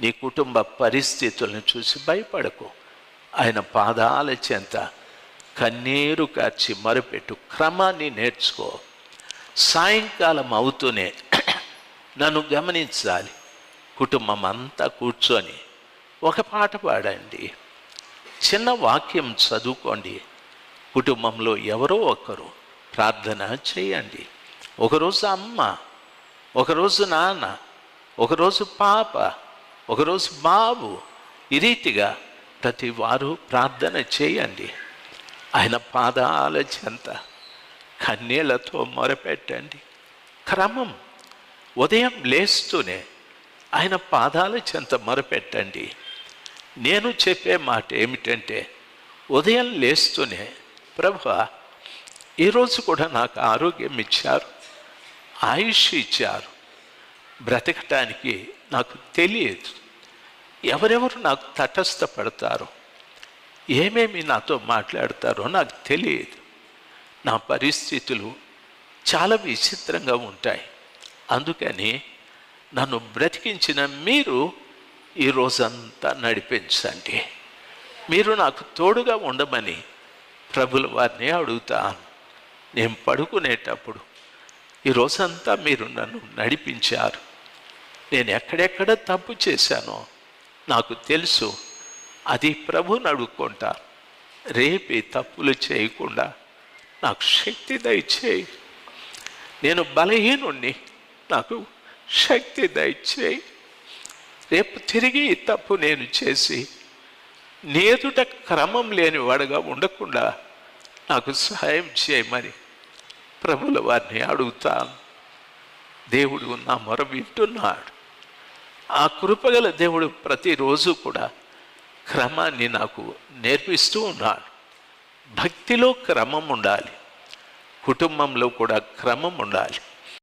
నీ కుటుంబ పరిస్థితులను చూసి భయపడకు. ఆయన పాదాల చెంత కన్నీరు కార్చి మరుపెట్టు. క్రమాన్ని నేర్చుకో. సాయంకాలం అవుతూనే నన్ను గమనించాలి. కుటుంబం అంతా కూర్చొని ఒక పాట పాడండి. చిన్న వాక్యం చదువుకోండి. కుటుంబంలో ఎవరో ఒకరు ప్రార్థన చేయండి. ఒకరోజు అమ్మ ఒకరోజు నాన్న ఒకరోజు పాప ఒకరోజు బాబు ఈ రీతిగా ప్రతి వారు ప్రార్థన చేయండి. ఆయన పాదాల చెంత కన్నీళ్ళతో మొరపెట్టండి. క్రమం ఉదయం లేస్తూనే ఆయన పాదాల చెంత మొరపెట్టండి. నేను చెప్పే మాట ఏమిటంటే ఉదయం లేస్తూనే ప్రభు ఈరోజు కూడా నాకు ఆరోగ్యం ఇచ్చారు ఆయుష్ ఇచ్చారు బ్రతకటానికి నాకు తెలియదు. ఎవరెవరు నాకు తటస్థపడతారో ఏమేమి నాతో మాట్లాడతారో నాకు తెలియదు. నా పరిస్థితులు చాలా విచిత్రంగా ఉంటాయి. అందుకని నన్ను బ్రతికించిన మీరు ఈ రోజంతా నడిపించండి. మీరు నాకు తోడుగా ఉండమని ప్రభుల వారిని అడుగుతాను. నేను పడుకునేటప్పుడు ఈ రోజంతా మీరు నన్ను నడిపించారు. నేను ఎక్కడెక్కడ తప్పు చేశానో నాకు తెలుసు. అది ప్రభుని అడుక్కుంటా. రేపు తప్పులు చేయకుండా నాకు శక్తి దయచేయి. నేను బలహీనుణ్ణి నాకు శక్తి దయచేయి. రేపు తిరిగి ఈ తప్పు నేను చేసి నేదుట క్రమం లేని వాడుగా ఉండకుండా నాకు సహాయం చేయమని ప్రభుల వారిని అడుగుతాను. దేవుడు నా మొర వింటున్నాడు. ఆ కృపగల దేవుడు ప్రతిరోజు కూడా క్రమాన్ని నాకు నేర్పిస్తూ ఉన్నాడు. భక్తిలో క్రమం ఉండాలి. కుటుంబంలో కూడా క్రమం ఉండాలి.